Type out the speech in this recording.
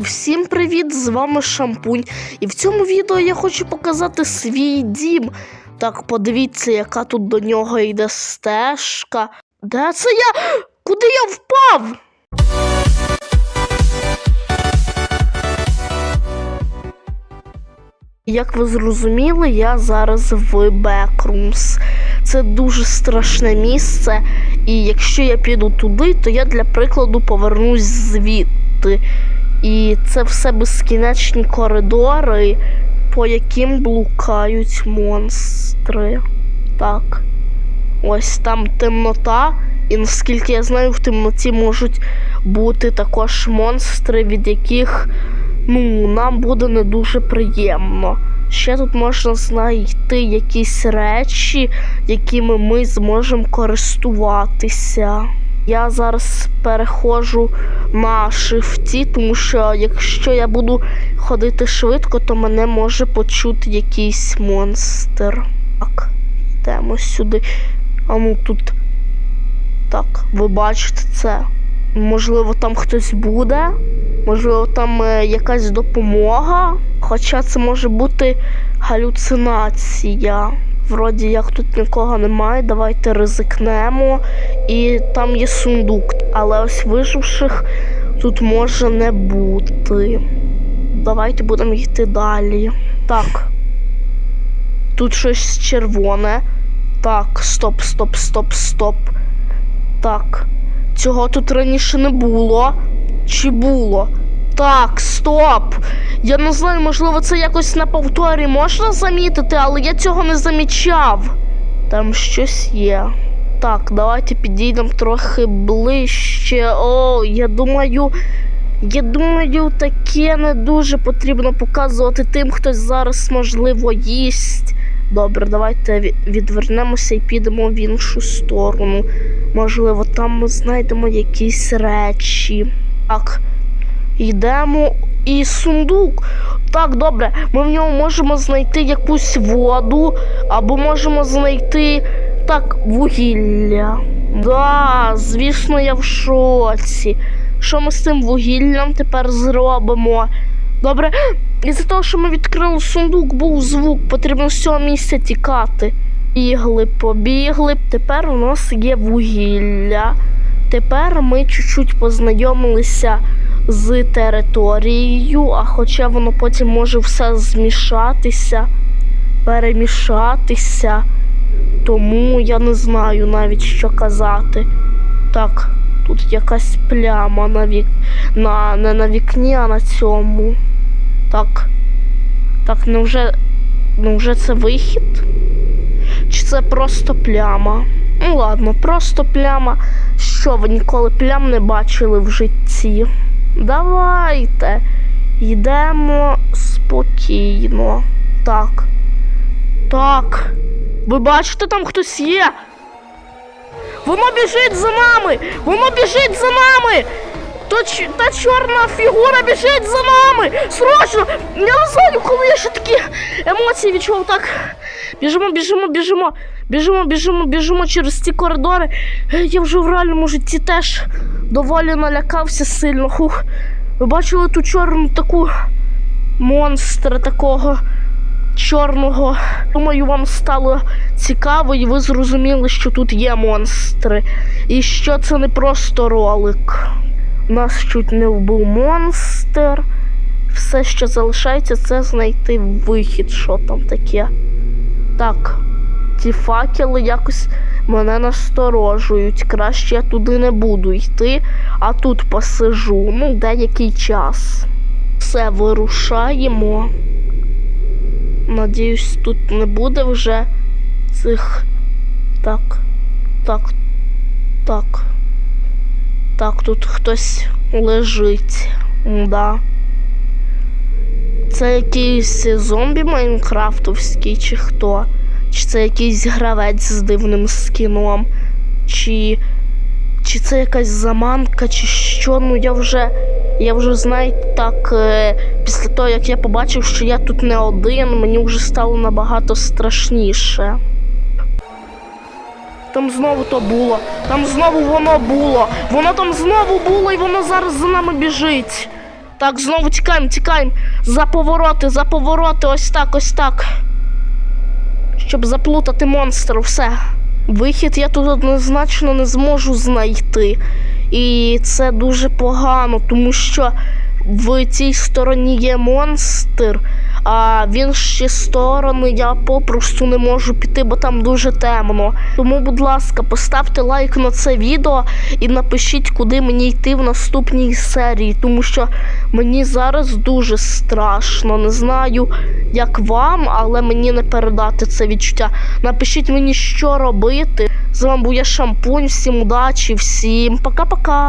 Всім привіт! З вами Шампунь. І в цьому відео я хочу показати свій дім. Так, подивіться, яка тут до нього йде стежка. Де це я? Куди я впав? Як ви зрозуміли, я зараз в Бекрумс. Це дуже страшне місце, і якщо я піду туди, то я для прикладу повернусь звідти. І це все безкінечні коридори, по яким блукають монстри. Так. Ось там темнота, і наскільки я знаю, в темноті можуть бути також монстри, від яких ну, нам буде не дуже приємно. Ще тут можна знайти якісь речі, якими ми зможемо користуватися. Я зараз переходжу на шифті, тому що якщо я буду ходити швидко, то мене може почути якийсь монстр. Так, йдемо сюди. А ну тут. Так, ви бачите це. Можливо, там хтось буде. Можливо, там е, якась допомога. Хоча це може бути галюцинація. Вроді як тут нікого немає, давайте ризикнемо. І там є сундук, але ось виживших тут може не бути. Давайте будемо йти далі. Так. Тут щось червоне. Так, стоп, стоп, стоп, стоп. Так. Цього тут раніше не було. Чи було? Так, стоп. Я не знаю, можливо, це якось на повторі можна замітити, але я цього не замічав. Там щось є. Так, давайте підійдемо трохи ближче. О, я думаю. Я думаю, таке не дуже потрібно показувати тим, хтось зараз, можливо, їсть. Добре, давайте відвернемося і підемо в іншу сторону. Можливо, там ми знайдемо якісь речі. Так, йдемо і сундук. Так, добре, ми в ньому можемо знайти якусь воду, або можемо знайти так, вугілля. Да, звісно, я в шоці. Що ми з цим вугіллям тепер зробимо? Добре, із-за того, що ми відкрили сундук, був звук, потрібно з цього місця тікати. Бігли, побігли. Тепер у нас є вугілля. Тепер ми чуть-чуть познайомилися з територією, а хоча воно потім може все змішатися, перемішатися. Тому я не знаю навіть, що казати. Так, тут якась пляма на вік... на... не на вікні, а на цьому. Так. Так, невже. Невже це вихід? Чи це просто пляма? Ну ладно, просто пляма. Що ви ніколи плям не бачили в житті? Давайте йдемо спокійно. Так. Так. Ви бачите, там хтось є? Воно біжить за нами! Воно біжить за нами! Ч- та чорна фігура біжить за нами! Срочно! Я не знаю, коли я ще такі емоції відчував. Так. Біжимо, біжимо, біжимо. Біжимо, біжимо, біжимо через ці коридори. Е, Я вже в реальному житті теж доволі налякався сильно. Хух. Ви бачили ту чорну таку монстра такого чорного. Думаю, вам стало цікаво, і ви зрозуміли, що тут є монстри. І що це не просто ролик. Нас чуть не вбив монстр. Все, що залишається, це знайти вихід, що там таке. Так, ті факели якось мене насторожують. Краще я туди не буду йти, а тут посижу. Ну, деякий час. Все, вирушаємо. Надіюсь, тут не буде вже цих. Так, так, так. Так, тут хтось лежить. Да. Це якийсь зомбі майнкрафтовський, чи хто? Чи це якийсь гравець з дивним скіном? Чи. Чи це якась заманка, чи що? Ну я вже. Я вже знаєте, так, е, після того, як я побачив, що я тут не один, мені вже стало набагато страшніше. Там знову то було. Там знову воно було. Воно там знову було і воно зараз за нами біжить. Так, знову тікаємо, тікаємо. За повороти, за повороти, ось так, ось так. Щоб заплутати монстра, все. Вихід я тут однозначно не зможу знайти. І це дуже погано, тому що в цій стороні є монстр, а в інші сторони я попросту не можу піти, бо там дуже темно. Тому, будь ласка, поставте лайк на це відео і напишіть, куди мені йти в наступній серії, тому що мені зараз дуже страшно. Не знаю, як вам, але мені не передати це відчуття. Напишіть мені, що робити. З вами був я шампунь. Всім удачі, всім пока-пока.